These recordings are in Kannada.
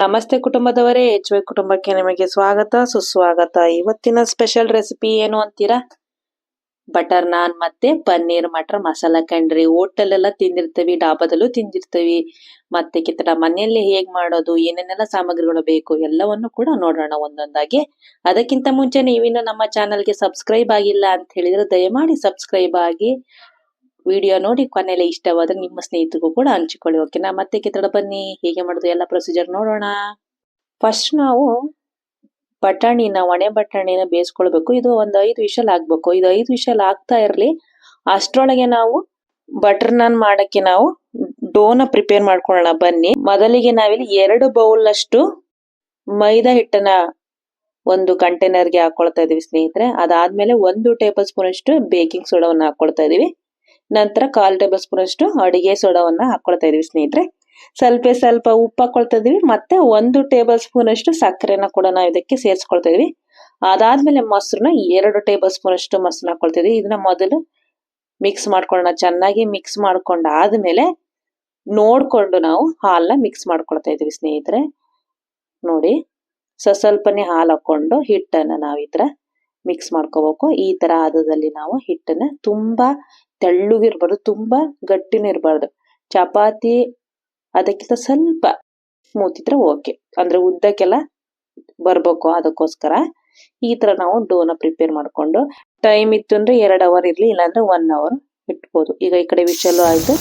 ನಮಸ್ತೆ ಕುಟುಂಬದವರೇ, ಎಚ್ ವೈ ಕುಟುಂಬಕ್ಕೆ ನಿಮಗೆ ಸ್ವಾಗತ, ಸುಸ್ವಾಗತ. ಇವತ್ತಿನ ಸ್ಪೆಷಲ್ ರೆಸಿಪಿ ಏನು ಅಂತೀರಾ? ಬಟರ್ ನಾನ್ ಮತ್ತೆ ಪನ್ನೀರ್ ಮಟರ್ ಮಸಾಲ ಕಂಡ್ರಿ ಹೋಟೆಲ್ ಎಲ್ಲ ತಿಂದಿರ್ತೀವಿ, ಡಾಬಾದಲ್ಲೂ ತಿಂದಿರ್ತೀವಿ. ಮತ್ತೆ ಕಿತ್ತಡ ಮನೆಯಲ್ಲಿ ಹೇಗ್ ಮಾಡೋದು, ಏನೇನೆಲ್ಲ ಸಾಮಗ್ರಿಗಳು ಬೇಕು, ಎಲ್ಲವನ್ನು ಕೂಡ ನೋಡೋಣ ಒಂದೊಂದಾಗಿ. ಅದಕ್ಕಿಂತ ಮುಂಚೆ ನೀವಿನ್ನು ನಮ್ಮ ಚಾನಲ್ಗೆ ಸಬ್ಸ್ಕ್ರೈಬ್ ಆಗಿಲ್ಲ ಅಂತ ಹೇಳಿದ್ರೆ ದಯಮಾಡಿ ಸಬ್ಸ್ಕ್ರೈಬ್ ಆಗಿ. ವಿಡಿಯೋ ನೋಡಿ ಕೊನೆಯಲ್ಲಿ ಇಷ್ಟವಾದ್ರೆ ನಿಮ್ಮ ಸ್ನೇಹಿತರಿಗೂ ಕೂಡ ಹಂಚಿಕೊಳ್ಳಿ ಓಕೆನಾ ಮತ್ತೆ ಕಿತ್ತಡ ಬನ್ನಿ. ಹೇಗೆ ಮಾಡೋದು ಎಲ್ಲ ಪ್ರೊಸೀಜರ್ ನೋಡೋಣ. ಫಸ್ಟ್ ನಾವು ಬಟಾಣಿನ, ಒಣೆ ಬಟಾಣಿನ ಬೇಯಿಸ್ಕೊಳ್ಬೇಕು. ಇದು ಒಂದು ಐದು ವಿಷಲ್ ಆಗ್ಬೇಕು. ಇದು ಐದು ವಿಷಲ್ ಆಗ್ತಾ ಇರಲಿ. ಅಷ್ಟರೊಳಗೆ ನಾವು ಬಟರ್ ನಾನ್ ಮಾಡಕ್ಕೆ ನಾವು ಡೋನ ಪ್ರಿಪೇರ್ ಮಾಡ್ಕೊಳ್ಳೋಣ. ಬನ್ನಿ. ಮೊದಲಿಗೆ ನಾವಿಲ್ಲಿ ಎರಡು ಬೌಲ್ ಅಷ್ಟು ಮೈದಾ ಹಿಟ್ಟನ್ನ ಒಂದು ಕಂಟೈನರ್ಗೆ ಹಾಕೊಳ್ತಾ ಇದೀವಿ ಸ್ನೇಹಿತರೆ. ಅದಾದ್ಮೇಲೆ ಒಂದು ಟೇಬಲ್ ಸ್ಪೂನ್ ಅಷ್ಟು ಬೇಕಿಂಗ್ ಸೋಡಾವನ್ನ ಹಾಕೊಳ್ತಾ ಇದೀವಿ. ನಂತರ ಕಾಲ್ ಟೇಬಲ್ ಸ್ಪೂನ್ ಅಷ್ಟು ಅಡುಗೆ ಸೋಡಾವನ್ನ ಹಾಕೊಳ್ತಾ ಇದೀವಿ ಸ್ನೇಹಿತರೆ. ಸ್ವಲ್ಪ ಸ್ವಲ್ಪ ಉಪ್ಪು ಹಾಕೊಳ್ತಾ ಇದೀವಿ, ಮತ್ತೆ ಒಂದು ಟೇಬಲ್ ಸ್ಪೂನ್ ಅಷ್ಟು ಸಕ್ಕರೆನ ಕೂಡ ನಾವು ಇದಕ್ಕೆ ಸೇರಿಸ್ಕೊಳ್ತಾ ಇದೀವಿ. ಅದಾದ್ಮೇಲೆ ಮೊಸರನ್ನ ಎರಡು ಟೇಬಲ್ ಸ್ಪೂನ್ ಅಷ್ಟು ಮೊಸರನ್ನ ಹಾಕೊಳ್ತಾ ಇದೀವಿ. ಇದನ್ನ ಮೊದಲು ಮಿಕ್ಸ್ ಮಾಡ್ಕೊಳ್ಳೋಣ, ಚೆನ್ನಾಗಿ ಮಿಕ್ಸ್ ಮಾಡ್ಕೊಂಡಾದ್ಮೇಲೆ ನೋಡ್ಕೊಂಡು ನಾವು ಹಾಲನ್ನ ಮಿಕ್ಸ್ ಮಾಡ್ಕೊಳ್ತಾ ಇದೀವಿ ಸ್ನೇಹಿತರೆ. ನೋಡಿ, ಸೊ, ಸ್ವಲ್ಪನೇ ಹಾಲು ಹಾಕೊಂಡು ಹಿಟ್ಟನ್ನ ನಾವು ಈ ತರ ಮಿಕ್ಸ್ ಮಾಡ್ಕೋಬೇಕು. ಈ ತರ ಆದದಲ್ಲಿ ನಾವು ಹಿಟ್ಟನ್ನ ತುಂಬಾ ತೆಳ್ಳಗಿರ್ಬಾರ್ದು, ತುಂಬಾ ಗಟ್ಟಿನೂ ಇರಬಾರ್ದು ಚಪಾತಿ ಅದಕ್ಕಿಂತ ಸ್ವಲ್ಪ ಸ್ಮೂತ್ ಇದ್ರೆ ಓಕೆ ಅಂದ್ರೆ ಉದ್ದಕ್ಕೆಲ್ಲ ಬರ್ಬೇಕು ಅದಕ್ಕೋಸ್ಕರ. ಈ ತರ ನಾವು ಡೋನ ಪ್ರಿಪೇರ್ ಮಾಡ್ಕೊಂಡು ಟೈಮ್ ಇತ್ತು ಅಂದ್ರೆ ಎರಡು ಅವರ್ ಇರ್ಲಿ, ಇಲ್ಲಾಂದ್ರೆ ಒನ್ ಅವರ್ ಇಟ್ಬೋದು. ಈಗ ಈ ಕಡೆ ವಿಷಲು ಆಯ್ತು.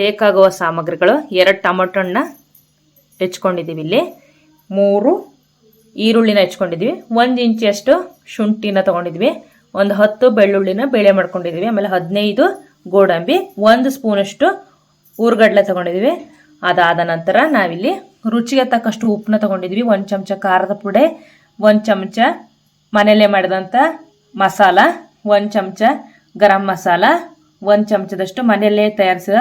ಬೇಕಾಗುವ ಸಾಮಗ್ರಿಗಳು, ಎರಡು ಟೊಮೊಟೊನ್ನ ಹೆಚ್ಕೊಂಡಿದ್ದೀವಿ ಇಲ್ಲಿ. ಮೂರು ಈರುಳ್ಳಿನ ಹೆಚ್ಕೊಂಡಿದ್ವಿ ಒಂದು ಇಂಚಿಯಷ್ಟು ಶುಂಠಿನ ತೊಗೊಂಡಿದ್ವಿ ಒಂದು ಹತ್ತು ಬೆಳ್ಳುಳ್ಳಿನ ಬೇಳೆ ಮಾಡ್ಕೊಂಡಿದ್ದೀವಿ ಆಮೇಲೆ ಹದಿನೈದು ಗೋಡಂಬಿ, ಒಂದು ಸ್ಪೂನಷ್ಟು ಊರ್ಗಡ್ಲೆ ತಗೊಂಡಿದ್ದೀವಿ ಅದಾದ ನಂತರ ನಾವಿಲ್ಲಿ ರುಚಿಗೆ ತಕ್ಕಷ್ಟು ಉಪ್ಪನ್ನ ತಗೊಂಡಿದ್ವಿ. ಒಂದು ಚಮಚ ಖಾರದ ಪುಡಿ, ಒಂದು ಚಮಚ ಮನೆಯಲ್ಲೇ ಮಾಡಿದಂಥ ಮಸಾಲ, ಒಂದು ಚಮಚ ಗರಂ ಮಸಾಲ, ಒಂದು ಚಮಚದಷ್ಟು ಮನೆಯಲ್ಲೇ ತಯಾರಿಸಿದ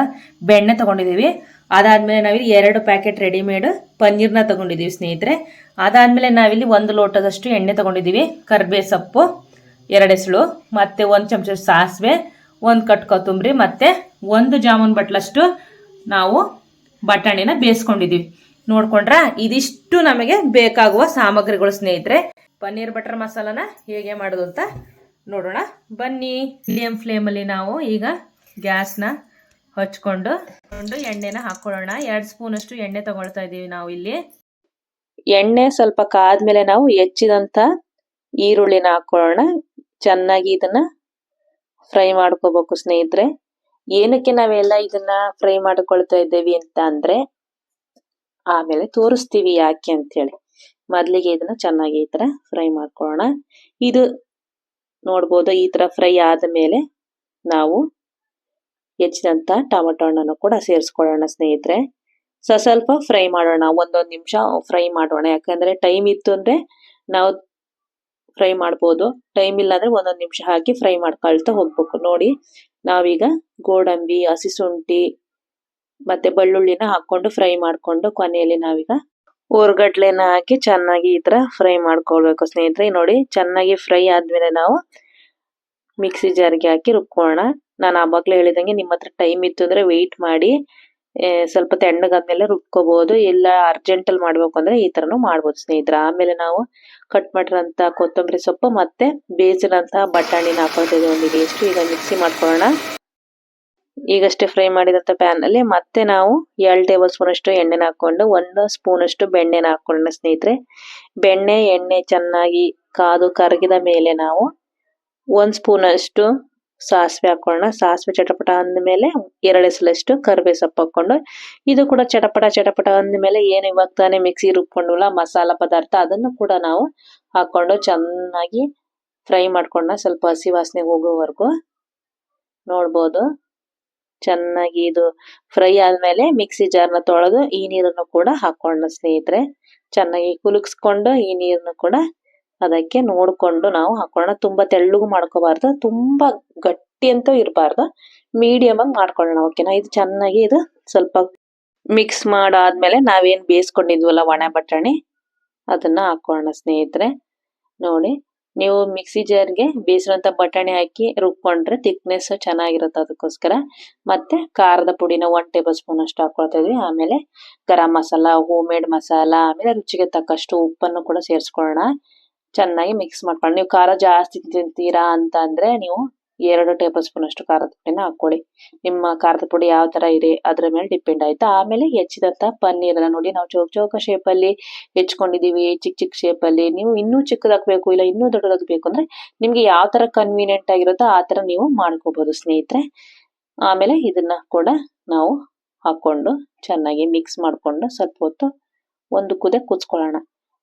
ಬೆಣ್ಣೆ ತೊಗೊಂಡಿದ್ದೀವಿ ಅದಾದಮೇಲೆ ನಾವಿಲ್ಲಿ ಎರಡು ಪ್ಯಾಕೆಟ್ ರೆಡಿಮೇಡ್ ಪನ್ನೀರ್ನ ತೊಗೊಂಡಿದ್ದೀವಿ ಸ್ನೇಹಿತರೆ. ಅದಾದಮೇಲೆ ನಾವಿಲ್ಲಿ ಒಂದು ಲೋಟದಷ್ಟು ಎಣ್ಣೆ ತೊಗೊಂಡಿದ್ದೀವಿ ಕರ್ಬೇ ಸೊಪ್ಪು ಎರಡು ಎಸಳು ಮತ್ತು ಒಂದು ಚಮಚ ಸಾಸಿವೆ, ಒಂದು ಕಟ್ ಕೊತ್ತಂಬರಿ, ಮತ್ತು ಒಂದು ಜಾಮೂನ್ ಬಟ್ಲಷ್ಟು ನಾವು ಬಟಾಣಿನ ಬೇಯಿಸ್ಕೊಂಡಿದ್ದೀವಿ ನೋಡ್ಕೊಂಡ್ರ ಇದಿಷ್ಟು ನಮಗೆ ಬೇಕಾಗುವ ಸಾಮಗ್ರಿಗಳು ಸ್ನೇಹಿತರೆ. ಪನ್ನೀರ್ ಬಟರ್ ಮಸಾಲಾನ ಹೇಗೆ ಮಾಡೋದು ಅಂತ ನೋಡೋಣ. ಬನ್ನಿ. ಮೀಡಿಯಂ ಫ್ಲೇಮಲ್ಲಿ ನಾವು ಈಗ ಗ್ಯಾಸ್ನ ಹಚ್ಕೊಂಡು ಎಣ್ಣೆನ ಹಾಕೊಳ್ಳೋಣ. ಎರಡು ಸ್ಪೂನ್ ಅಷ್ಟು ಎಣ್ಣೆ ತಗೊಳ್ತಾ ಇದ್ದೀವಿ ನಾವು ಇಲ್ಲಿ. ಎಣ್ಣೆ ಸ್ವಲ್ಪ ಕಾದ್ಮೇಲೆ ನಾವು ಹೆಚ್ಚಿದಂತ ಈರುಳ್ಳಿನ ಹಾಕೊಳ್ಳೋಣ. ಚೆನ್ನಾಗಿ ಇದನ್ನ ಫ್ರೈ ಮಾಡ್ಕೋಬೇಕು ಸ್ನೇಹಿತರೆ. ಏನಕ್ಕೆ ನಾವೆಲ್ಲ ಇದನ್ನ ಫ್ರೈ ಮಾಡ್ಕೊಳ್ತಾ ಇದ್ದೇವೆ ಅಂತ ಅಂದ್ರೆ, ಆಮೇಲೆ ತೋರಿಸ್ತೀವಿ ಯಾಕೆ ಅಂತ ಹೇಳಿ ಮೊದ್ಲಿಗೆ ಇದನ್ನ ಚೆನ್ನಾಗಿ ಈ ತರ ಫ್ರೈ ಮಾಡ್ಕೊಳ್ಳೋಣ. ಇದು ನೋಡ್ಬೋದು ಈ ತರ ಫ್ರೈ ಆದ ಮೇಲೆ ನಾವು ಹೆಚ್ಚಿದಂತ ಟೊಮೆಟೊ ಹಣ್ಣನ್ನು ಕೂಡ ಸೇರಿಸ್ಕೊಳ್ಳೋಣ ಸ್ನೇಹಿತರೆ. ಸ ಸ್ವಲ್ಪ ಫ್ರೈ ಮಾಡೋಣ, ಒಂದೊಂದು ನಿಮಿಷ ಫ್ರೈ ಮಾಡೋಣ. ಯಾಕಂದ್ರೆ ಟೈಮ್ ಇತ್ತು ಅಂದ್ರೆ ನಾವು ಫ್ರೈ ಮಾಡ್ಬೋದು. ಟೈಮ್ ಇಲ್ಲಾಂದ್ರೆ ಒಂದೊಂದು ನಿಮಿಷ ಹಾಕಿ ಫ್ರೈ ಮಾಡ್ಕೊಳ್ತಾ ಹೋಗ್ಬೇಕು. ನೋಡಿ, ನಾವೀಗ ಗೋಡಂಬಿ, ಹಸಿ ಶುಂಠಿ ಮತ್ತೆ ಬೆಳ್ಳುಳ್ಳಿನ ಹಾಕೊಂಡು ಫ್ರೈ ಮಾಡ್ಕೊಂಡು ಕೊನೆಯಲ್ಲಿ ನಾವೀಗ ಊರ್ಗಡ್ಲೆನ ಹಾಕಿ ಚೆನ್ನಾಗಿ ಈ ತರ ಫ್ರೈ ಮಾಡ್ಕೊಳ್ಬೇಕು. ಸ್ನೇಹಿತರೆ, ನೋಡಿ, ಚೆನ್ನಾಗಿ ಫ್ರೈ ಆದ್ಮೇಲೆ ನಾವು ಮಿಕ್ಸಿ ಜಾರ್ಗೆ ಹಾಕಿ ರುಬ್ಕೊಳ್ಳೋಣ. ನಾನು ಆವಾಗಲೇ ಹೇಳಿದಂಗೆ ನಿಮ್ಮ ಹತ್ರ ಟೈಮ್ ಇತ್ತು ಅಂದ್ರೆ ವೆಯ್ಟ್ ಮಾಡಿ ಸ್ವಲ್ಪ ತೆಣ್ಣಗಾದ್ಮೇಲೆ ರುಬ್ಕೋಬಹುದು ಇಲ್ಲ ಅರ್ಜೆಂಟ್ ಅಲ್ಲಿ ಮಾಡ್ಬೇಕು ಅಂದ್ರೆ ಈ ತರನು ಮಾಡ್ಬೋದು ಸ್ನೇಹಿತರೆ. ಆಮೇಲೆ ನಾವು ಕಟ್ ಮಾಡಿರೋಂಥ ಕೊತ್ತಂಬರಿ ಸೊಪ್ಪು ಮತ್ತೆ ಬೇಯಿಸಿರೋಂಥ ಬಟಾಣಿನ ಹಾಕೊಳ್ತಿದ್ದೆ ಒಂದು ಟೇಸ್ಟ್ ಈಗ ಮಿಕ್ಸಿ ಮಾಡ್ಕೊಳ್ಳೋಣ. ಈಗಷ್ಟೇ ಫ್ರೈ ಮಾಡಿದಂಥ ಪ್ಯಾನ್ ಅಲ್ಲಿ ಮತ್ತೆ ನಾವು ಎರಡು ಟೇಬಲ್ ಸ್ಪೂನ್ ಅಷ್ಟು ಎಣ್ಣೆನ ಹಾಕೊಂಡು ಒಂದು ಸ್ಪೂನ್ ಅಷ್ಟು ಬೆಣ್ಣೆನ ಹಾಕೊಳ್ಳೋಣ ಸ್ನೇಹಿತರೆ. ಬೆಣ್ಣೆ, ಎಣ್ಣೆ ಚೆನ್ನಾಗಿ ಕಾದು ಕರಗಿದ ಮೇಲೆ ನಾವು ಒಂದು ಸ್ಪೂನ್ ಅಷ್ಟು ಸಾಸಿವೆ ಹಾಕೊಳ್ಳೋಣ. ಸಾಸಿವೆ ಚಟಪಟ ಅಂದ್ಮೇಲೆ ಎರಡು ಎಸಲಷ್ಟು ಕರಿಬೇವು ಸೊಪ್ಪು ಹಾಕೊಂಡು ಇದು ಕೂಡ ಚಟಪಟ ಚಟಪಟ ಅಂದ್ಮೇಲೆ ಏನು ಇವಾಗ ತಾನೇ ಮಿಕ್ಸಿ ರುಬ್ಕೊಂಡಲ್ಲ ಮಸಾಲ ಪದಾರ್ಥ ಅದನ್ನು ಕೂಡ ನಾವು ಹಾಕೊಂಡು ಚೆನ್ನಾಗಿ ಫ್ರೈ ಮಾಡ್ಕೊಂಡ ಸ್ವಲ್ಪ ಹಸಿ ವಾಸನೆ ಹೋಗೋವರೆಗೂ ನೋಡ್ಬೋದು. ಚೆನ್ನಾಗಿ ಇದು ಫ್ರೈ ಆದ್ಮೇಲೆ ಮಿಕ್ಸಿ ಜಾರ್ನ ತೊಳೆದು ಈ ನೀರನ್ನು ಕೂಡ ಹಾಕೊಳ್ಳೋಣ ಸ್ನೇಹಿತರೆ. ಚೆನ್ನಾಗಿ ಕುಲುಕ್ಸ್ಕೊಂಡು ಈ ನೀರನ್ನು ಕೂಡ ಅದಕ್ಕೆ ನೋಡ್ಕೊಂಡು ನಾವು ಹಾಕೊಳ್ಳೋಣ. ತುಂಬಾ ತೆಳ್ಳಗೂ ಮಾಡ್ಕೋಬಾರ್ದು. ತುಂಬಾ ಗಟ್ಟಿ ಅಂತೂ ಇರಬಾರ್ದು. ಮೀಡಿಯಮ್ ಆಗಿ ಮಾಡ್ಕೊಳ್ಳೋಣ ಓಕೆನಾ ಇದು ಚೆನ್ನಾಗಿ ಇದು ಸ್ವಲ್ಪ ಮಿಕ್ಸ್ ಮಾಡಾದ್ಮೇಲೆ ನಾವೇನ್ ಬೇಯಿಸ್ಕೊಂಡಿದ್ವಲ್ಲ ಒಣ ಬಟಾಣಿ, ಅದನ್ನ ಹಾಕೊಳ್ಳೋಣ ಸ್ನೇಹಿತರೆ. ನೋಡಿ, ನೀವು ಮಿಕ್ಸಿ ಜಾರ್ಗೆ ಬೇಯಿಸಿರೋಂಥ ಬಟಾಣಿ ಹಾಕಿ ರುಬ್ಕೊಂಡ್ರೆ ಥಿಕ್ನೆಸ್ ಚೆನ್ನಾಗಿರುತ್ತೆ ಅದಕ್ಕೋಸ್ಕರ. ಮತ್ತೆ ಖಾರದ ಪುಡಿನ ಒನ್ ಟೇಬಲ್ ಸ್ಪೂನ್ ಅಷ್ಟು ಹಾಕೊಳ್ತಾ ಇದ್ವಿ. ಆಮೇಲೆ ಗರಂ ಮಸಾಲ ಹೋಮ್ ಮೇಡ್ ಮಸಾಲ, ಆಮೇಲೆ ರುಚಿಗೆ ತಕ್ಕಷ್ಟು ಉಪ್ಪನ್ನು ಕೂಡ ಸೇರಿಸ್ಕೊಳ್ಳೋಣ. ಚೆನ್ನಾಗಿ ಮಿಕ್ಸ್ ಮಾಡ್ಕೊಳ್ಳಿ. ನೀವು ಖಾರ ಜಾಸ್ತಿ ತಿಂತೀರಾ ಅಂತ ಅಂದ್ರೆ ನೀವು ಎರಡು ಟೇಬಲ್ ಸ್ಪೂನ್ ಅಷ್ಟು ಖಾರದ ಪುಡಿನ ಹಾಕೊಳ್ಳಿ ನಿಮ್ಮ ಖಾರದ ಪುಡಿ ಯಾವ ತರ ಇದೆ ಅದ್ರ ಮೇಲೆ ಡಿಪೆಂಡ್ ಆಯ್ತಾ? ಆಮೇಲೆ ಹೆಚ್ಚಿದಂತ ಪನ್ನೀರನ್ನ ನೋಡಿ. ನಾವು ಚೌಕ ಚೌಕ ಶೇಪ್ ಅಲ್ಲಿ ಹೆಚ್ಕೊಂಡಿದೀವಿ ಚಿಕ್ಕ ಚಿಕ್ಕ ಶೇಪ್ ಅಲ್ಲಿ. ನೀವು ಇನ್ನೂ ಚಿಕ್ಕದಾಗಬೇಕು ಇಲ್ಲ ಇನ್ನೂ ದೊಡ್ಡದಾಗಬೇಕು ಅಂದ್ರೆ ನಿಮ್ಗೆ ಯಾವ ತರ ಕನ್ವೀನಿಯಂಟ್ ಆಗಿರುತ್ತೋ ಆ ತರ ನೀವು ಮಾಡ್ಕೋಬಹುದು ಸ್ನೇಹಿತರೆ. ಆಮೇಲೆ ಇದನ್ನ ಕೂಡ ನಾವು ಹಾಕೊಂಡು ಚೆನ್ನಾಗಿ ಮಿಕ್ಸ್ ಮಾಡ್ಕೊಂಡು ಸ್ವಲ್ಪ ಹೊತ್ತು ಒಂದು ಕುದೆ ಕುಚ್ಕೊಳ್ಳೋಣ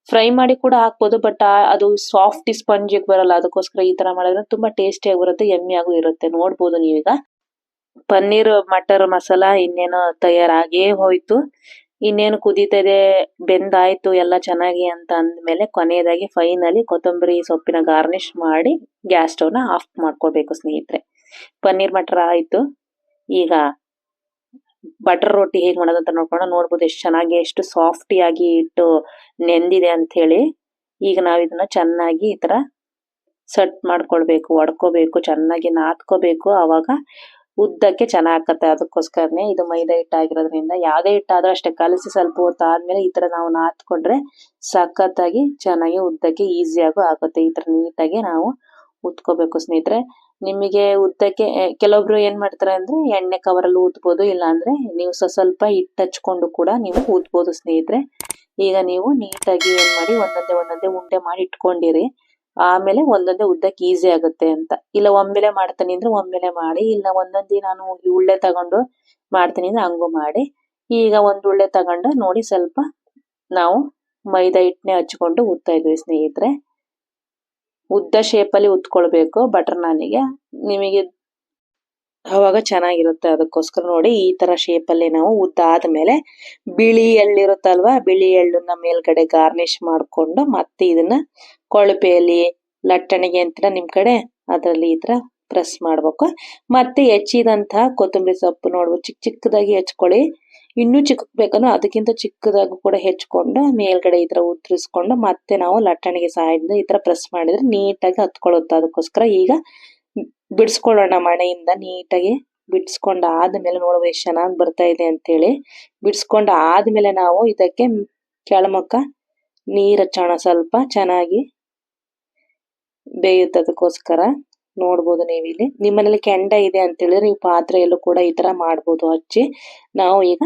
ಫ್ರೈ ಮಾಡಿ ಕೂಡ ಹಾಕ್ಬೋದು ಬಟ್ ಅದು ಸಾಫ್ಟ್ ಸ್ಪಂಜ್ ಬರಲ್ಲ. ಅದಕ್ಕೋಸ್ಕರ ಈ ತರ ಮಾಡಿದ್ರೆ ತುಂಬಾ ಟೇಸ್ಟಿ ಆಗಿ ಬರುತ್ತೆ ಎಮ್ಮೆ ಆಗು ಇರುತ್ತೆ. ನೋಡ್ಬೋದು ನೀವೀಗ. ಪನ್ನೀರ್, ಮಟರ್, ಮಸಾಲ ಇನ್ನೇನು ತಯಾರಾಗೇ ಹೋಯ್ತು. ಇನ್ನೇನು ಕುದೀತದೆ, ಬೆಂದಾಯ್ತು, ಎಲ್ಲ ಚೆನ್ನಾಗಿ ಅಂತ ಅಂದ್ಮೇಲೆ ಕೊನೆಯದಾಗಿ ಫೈನಲಿ ಕೊತ್ತಂಬರಿ ಸೊಪ್ಪಿನ ಗಾರ್ನಿಶ್ ಮಾಡಿ ಗ್ಯಾಸ್ ಸ್ಟವ್ನ ಆಫ್ ಮಾಡ್ಕೊಳ್ಬೇಕು ಸ್ನೇಹಿತರೆ. ಪನ್ನೀರ್, ಮಟರ್ ಆಯ್ತು. ಈಗ ಬಟರ್ ರೊಟ್ಟಿ ಹೇಗ್ ಮಾಡೋದಂತ ನೋಡ್ಕೊಂಡು ನೋಡ್ಬೋದು ಎಷ್ಟು ಚೆನ್ನಾಗಿ, ಎಷ್ಟು ಸಾಫ್ಟಿ ಆಗಿ ಇಟ್ಟು ನೆಂದಿದೆ ಅಂತ ಹೇಳಿ ಈಗ ನಾವ್ ಇದನ್ನ ಚೆನ್ನಾಗಿ ಈ ತರ ಸೆಟ್ ಮಾಡ್ಕೊಳ್ಬೇಕು, ಒಡ್ಕೋಬೇಕು, ಚೆನ್ನಾಗಿ ನಾದ್ಕೋಬೇಕು. ಅವಾಗ ಉದ್ದಕ್ಕೆ ಚೆನ್ನಾಗ್ ಆಕತ್ತೆ. ಅದಕ್ಕೋಸ್ಕರನೇ ಇದು ಮೈದಾ ಹಿಟ್ಟು ಆಗಿರೋದ್ರಿಂದ ಯಾವ್ದೇ ಹಿಟ್ಟಾದ್ರೂ ಅಷ್ಟೇ, ಕಲಸಿ ಸ್ವಲ್ಪ ಹೊತ್ತು ಆದ್ಮೇಲೆ ಈ ತರ ನಾವು ನಾದ್ಕೊಂಡ್ರೆ ಸಖತ್ತಾಗಿ ಚೆನ್ನಾಗಿ ಉದ್ದಕ್ಕೆ ಈಸಿಯಾಗೂ ಆಗುತ್ತೆ. ಈ ತರ ನೀಟಾಗಿ ನಾವು ಉತ್ಕೋಬೇಕು ಸ್ನೇಹಿತರೆ. ನಿಮಗೆ ಉದ್ದಕ್ಕೆ ಕೆಲವೊಬ್ರು ಏನ್ ಮಾಡ್ತಾರೆ ಅಂದ್ರೆ ಎಣ್ಣೆ ಕವರಲ್ಲಿ ಊದ್ಬೋದು, ಇಲ್ಲ ಅಂದ್ರೆ ನೀವು ಸ್ವಲ್ಪ ಹಿಟ್ಟು ಹಚ್ಕೊಂಡು ಕೂಡ ನೀವು ಊದ್ಬೋದು ಸ್ನೇಹಿತರೆ. ಈಗ ನೀವು ನೀಟಾಗಿ ಏನ್ ಮಾಡಿ ಒಂದೊಂದೇ ಒಂದೊಂದೇ ಉಂಡೆ ಮಾಡಿ ಇಟ್ಕೊಂಡಿರಿ. ಆಮೇಲೆ ಒಂದೊಂದೇ ಉದ್ದಕ್ಕೆ ಈಸಿ ಆಗುತ್ತೆ ಅಂತ. ಇಲ್ಲ ಒಮ್ಮೆಲೆ ಮಾಡ್ತೀನಿ ಅಂದ್ರೆ ಒಮ್ಮೆಲೆ ಮಾಡಿ, ಇಲ್ಲ ಒಂದೊಂದಿ ನಾನು ಉಳ್ಳೆ ತಗೊಂಡು ಮಾಡ್ತೀನಿ ಅಂದ್ರೆ ಹಂಗು ಮಾಡಿ. ಈಗ ಒಂದು ಉಳ್ಳೆ ತಗೊಂಡು ನೋಡಿ ಸ್ವಲ್ಪ ನಾವು ಮೈದಾ ಹಿಟ್ಟನೆ ಹಚ್ಕೊಂಡು ಊದ್ತಾ ಇದ್ವಿ ಸ್ನೇಹಿತರೆ. ಉದ್ದ ಶೇಪ್ ಅಲ್ಲಿ ಉತ್ಕೊಳ್ಬೇಕು ಬಟರ್ ನಾನಿಗೆ. ನಿಮಗೆ ಅವಾಗ ಚೆನ್ನಾಗಿರುತ್ತೆ ಅದಕ್ಕೋಸ್ಕರ ನೋಡಿ ಈ ತರ ಶೇಪ್ ಅಲ್ಲಿ ನಾವು ಉದ್ದ ಆದ್ಮೇಲೆ ಬಿಳಿ ಎಳ್ಳಿರುತ್ತಲ್ವಾ, ಬಿಳಿ ಎಳ್ಳನ್ನ ಮೇಲ್ಗಡೆ ಗಾರ್ನಿಶ್ ಮಾಡ್ಕೊಂಡು ಮತ್ತೆ ಇದನ್ನ ಕೊಳಪೆಯಲ್ಲಿ ಲಟ್ಟಣಿಗೆ ಅಂತ ನಿಮ್ ಕಡೆ ಅದ್ರಲ್ಲಿ ಈ ತರ ಪ್ರೆಸ್ ಮಾಡ್ಬೇಕು. ಮತ್ತೆ ಹೆಚ್ಚಿದಂತಹ ಕೊತ್ತಂಬರಿ ಸೊಪ್ಪು ನೋಡ್ಬೋದು ಚಿಕ್ಕ ಚಿಕ್ಕದಾಗಿ ಹೆಚ್ಕೊಳ್ಳಿ. ಇನ್ನೂ ಚಿಕ್ಕ ಬೇಕಂದ್ರೆ ಅದಕ್ಕಿಂತ ಚಿಕ್ಕದಾಗಿ ಕೂಡ ಹೆಚ್ಕೊಂಡು ಮೇಲ್ಗಡೆ ಈ ತರ ಉತ್ತರಿಸ್ಕೊಂಡು ಮತ್ತೆ ನಾವು ಲಟ್ಟಣಿಗೆ ಸಹಾಯದಿಂದ ಈ ತರ ಪ್ರೆಸ್ ಮಾಡಿದ್ರೆ ನೀಟಾಗಿ ಹತ್ಕೊಳ್ಳುತ್ತೆ. ಅದಕ್ಕೋಸ್ಕರ ಈಗ ಬಿಡಿಸ್ಕೊಳ್ಳೋಣ ಮಣೆಯಿಂದ ನೀಟಾಗಿ ಬಿಡಿಸ್ಕೊಂಡು ಆದ್ಮೇಲೆ ನೋಡುವ ಎಷ್ಟು ಚೆನ್ನಾಗಿ ಬರ್ತಾ ಇದೆ ಅಂತೇಳಿ. ಬಿಡಿಸ್ಕೊಂಡು ಆದಮೇಲೆ ನಾವು ಇದಕ್ಕೆ ಕೆಳಮುಖ ನೀರ್ ಹಚ್ಚೋಣ ಸ್ವಲ್ಪ ಚೆನ್ನಾಗಿ ಬೇಯುತ್ತದಕ್ಕೋಸ್ಕರ ನೋಡ್ಬೋದು ನೀವು ಇಲ್ಲಿ ನಿಮ್ಮನೇಲಿ ಕೆಂಡ ಇದೆ ಅಂತ ಹೇಳಿದ್ರೆ ನೀವು ಪಾತ್ರೆಯಲ್ಲೂ ಕೂಡ ಈ ತರ ಮಾಡ್ಬೋದು ಹಚ್ಚಿ ನಾವು ಈಗ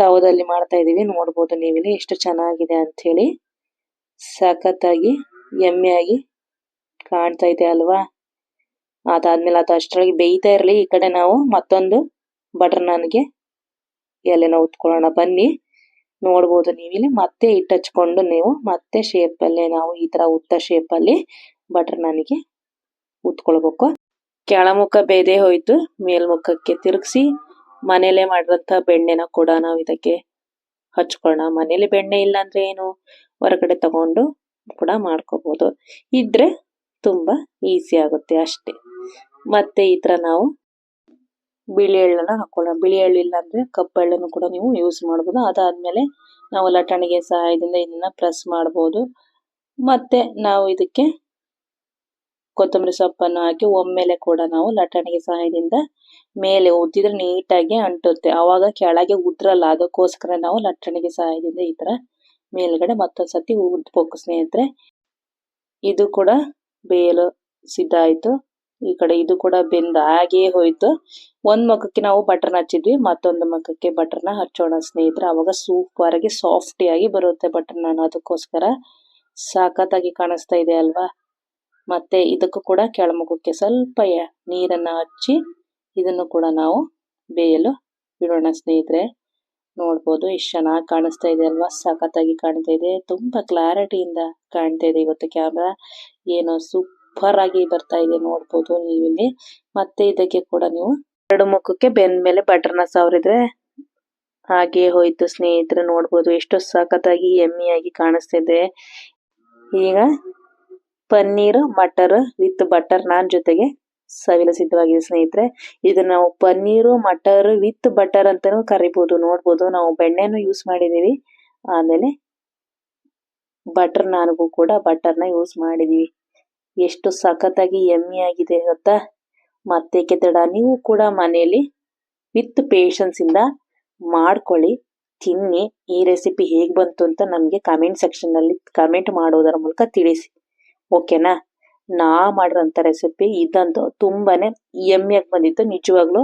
ತವದಲ್ಲಿ ಮಾಡ್ತಾ ಇದೀವಿ ನೋಡ್ಬೋದು ನೀವಿಲ್ಲಿ ಎಷ್ಟು ಚೆನ್ನಾಗಿದೆ ಅಂತ ಹೇಳಿ ಸಖತ್ತಾಗಿ, ಎಮ್ಮೆಯಾಗಿ ಕಾಣ್ತಾ ಇದೆ ಅಲ್ವಾ? ಅದಾದ್ಮೇಲೆ ಅದು ಅಷ್ಟರೊಳಗೆ ಬೇಯ್ತಾ ಇರಲಿ. ಈ ಕಡೆ ನಾವು ಮತ್ತೊಂದು ಬಟರ್ ನಾನ್ಗೆ ಎಲೆನ ಉತ್ಕೊಳ್ಳೋಣ. ಬನ್ನಿ, ನೋಡ್ಬೋದು ನೀವಿಲ್ಲಿ ಮತ್ತೆ ಹಿಟ್ಟು ಹಚ್ಕೊಂಡು ನೀವು ಮತ್ತೆ ಶೇಪ್ ಅಲ್ಲಿ ನಾವು ಈ ತರ ಉದ್ದ ಶೇಪ್ ಅಲ್ಲಿ ಬಟರ್ ನಾನಿಗೆ ಉತ್ಕೊಳ್ಬೇಕು. ಕೆಳಮುಖ ಬೇದೆ ಹೋಯ್ತು. ಮೇಲ್ಮುಖಕ್ಕೆ ತಿರುಗಿಸಿ. ಮನೇಲೆ ಮಾಡಿರೋಂಥ ಬೆಣ್ಣೆನ ಕೂಡ ನಾವು ಇದಕ್ಕೆ ಹಚ್ಕೊಳ್ಳೋಣ ಮನೇಲಿ ಬೆಣ್ಣೆ ಇಲ್ಲ ಅಂದ್ರೆ ಏನು? ಹೊರಗಡೆ ತಗೊಂಡು ಕೂಡ ಮಾಡ್ಕೋಬಹುದು ಇದ್ರೆ ತುಂಬಾ ಈಸಿ ಆಗುತ್ತೆ ಅಷ್ಟೇ. ಮತ್ತೆ ಈ ತರ ನಾವು ಬಿಳಿ ಎಳ್ಳನ್ನ ಹಾಕೊಳ್ಳೋಣ. ಬಿಳಿ ಎಳ್ಳು ಇಲ್ಲ ಅಂದ್ರೆ ಕಪ್ಪು ಎಳ್ಳನ್ನು ಕೂಡ ನೀವು ಯೂಸ್ ಮಾಡಬಹುದು ಅದಾದ್ಮೇಲೆ ನಾವು ಲಟ್ಟಣಿಗೆ ಸಹಾಯದಿಂದ ಇದನ್ನ ಪ್ರೆಸ್ ಮಾಡಬಹುದು ಮತ್ತೆ ನಾವು ಇದಕ್ಕೆ ಕೊತ್ತಂಬರಿ ಸೊಪ್ಪನ್ನು ಹಾಕಿ ಒಮ್ಮೆಲೆ ಕೂಡ ನಾವು ಲಟ್ಟಣಿಗೆ ಸಹಾಯದಿಂದ ಮೇಲೆ ಒದ್ದಿದ್ರೆ ನೀಟಾಗಿ ಅಂಟುತ್ತೆ. ಆವಾಗ ಕೆಳಗೆ ಉದ್ರಲ್ಲ, ಅದಕ್ಕೋಸ್ಕರ ನಾವು ಲಟ್ಟಣಿಗೆ ಸಹಾಯದಿಂದ ಈ ತರ ಮೇಲ್ಗಡೆ ಮತ್ತೊಂದ್ಸತಿ ಉದ್ಬೇಕು. ಸ್ನೇಹಿತರೆ, ಇದು ಕೂಡ ಬೇಲು ಸಿದ್ಧ ಆಯಿತು ಈ ಕಡೆ ಇದು ಕೂಡ ಬೆಂದ ಹಾಗೆ ಹೋಯ್ತು. ಒಂದ್ ಮುಖಕ್ಕೆ ನಾವು ಬಟರ್ನ ಹಚ್ಚಿದ್ವಿ, ಮತ್ತೊಂದು ಮುಖಕ್ಕೆ ಬಟರ್ನ ಹಚ್ಚೋಣ ಸ್ನೇಹಿತರೆ. ಅವಾಗ ಸೂಪರ್ ಆಗಿ ಸಾಫ್ಟಿ ಆಗಿ ಬರುತ್ತೆ ನಾನು. ಅದಕ್ಕೋಸ್ಕರ ಸಾಕತ್ತಾಗಿ ಕಾಣಿಸ್ತಾ ಇದೆ ಅಲ್ವಾ? ಮತ್ತೆ ಇದಕ್ಕೂ ಕೂಡ ಕೆಳಮುಖಕ್ಕೆ ಸ್ವಲ್ಪ ನೀರನ್ನ ಹಚ್ಚಿ ಇದನ್ನು ಕೂಡ ನಾವು ಬೇಯಲು ಬಿಡೋಣ ಸ್ನೇಹಿತರೆ. ನೋಡ್ಬೋದು ಎಷ್ಟು ಚೆನ್ನಾಗಿ ಕಾಣಿಸ್ತಾ ಇದೆ ಅಲ್ವಾ? ಸಖತ್ತಾಗಿ ಕಾಣ್ತಾ ಇದೆ. ತುಂಬಾ ಕ್ಲಾರಿಟಿಯಿಂದ ಕಾಣ್ತಾ ಇದೆ ಇವತ್ತು ಕ್ಯಾಮ್ರಾ. ಏನೋ ಸೂಪರ್ ಆಗಿ ಬರ್ತಾ ಇದೆ ನೋಡ್ಬೋದು ನೀವಿಲ್ಲಿ. ಮತ್ತೆ ಇದಕ್ಕೆ ಕೂಡ ನೀವು ಎರಡು ಮುಖಕ್ಕೆ ಬೆಂದ ಮೇಲೆ ಬಟರ್ನ ಸಾವಿರಿದ್ರೆ ಹಾಗೆ ಹೋಯ್ತು ಸ್ನೇಹಿತರೆ. ನೋಡ್ಬೋದು ಎಷ್ಟು ಸಖತ್ತಾಗಿ, ಎಮ್ಮಿಯಾಗಿ ಕಾಣಿಸ್ತಿದೆ ಈಗ ಪನ್ನೀರ್, ಮಟರ್ ವಿತ್ ಬಟರ್ ನಾನ್ ಜೊತೆಗೆ ಸವಿಲ ಸಿದ್ಧವಾಗಿದೆ ಸ್ನೇಹಿತರೆ. ಇದನ್ನ ನಾವು ಪನ್ನೀರು, ಮಟರ್, ವಿತ್ ಬಟರ್ ಅಂತಾನೂ ಕರಿಬಹುದು ನೋಡ್ಬೋದು. ನಾವು ಬೆಣ್ಣೆನು ಯೂಸ್ ಮಾಡಿದೀವಿ. ಆಮೇಲೆ ಬಟರ್ ನಾನ್ಗೂ ಕೂಡ ಬಟರ್ನ ಯೂಸ್ ಮಾಡಿದೀವಿ. ಎಷ್ಟು ಸಖತ್ತಾಗಿ ಎಮ್ಮಿ ಆಗಿದೆ ಗೊತ್ತಾ? ಮತ್ತೆ ತಡ ನೀವು ಕೂಡ ಮನೆಯಲ್ಲಿ ವಿತ್ ಪೇಷನ್ಸ್ ಇಂದ ಮಾಡ್ಕೊಳ್ಳಿ. ತಿನ್ನಿ. ಈ ರೆಸಿಪಿ ಹೇಗ್ ಬಂತು ಅಂತ ನಮಗೆ ಕಮೆಂಟ್ ಸೆಕ್ಷನ್ನಲ್ಲಿ ಕಮೆಂಟ್ ಮಾಡೋದರ ಮೂಲಕ ತಿಳಿಸಿ. ಓಕೆನಾ ನಾ ಮಾಡಿರೋಂಥ ರೆಸಿಪಿ ಇದಂತೂ ತುಂಬಾನೇ ಯಮ್ಮಿಯಾಗಿ ಬಂದಿತ್ತು, ನಿಜವಾಗ್ಲೂ.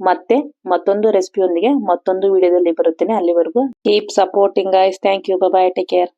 ಮತ್ತೆ ಮತ್ತೊಂದು ರೆಸಿಪಿಯೊಂದಿಗೆ ಮತ್ತೊಂದು ವಿಡಿಯೋದಲ್ಲಿ ಬರುತ್ತೇನೆ. ಅಲ್ಲಿವರೆಗೂ keep supporting ice thank you bye take care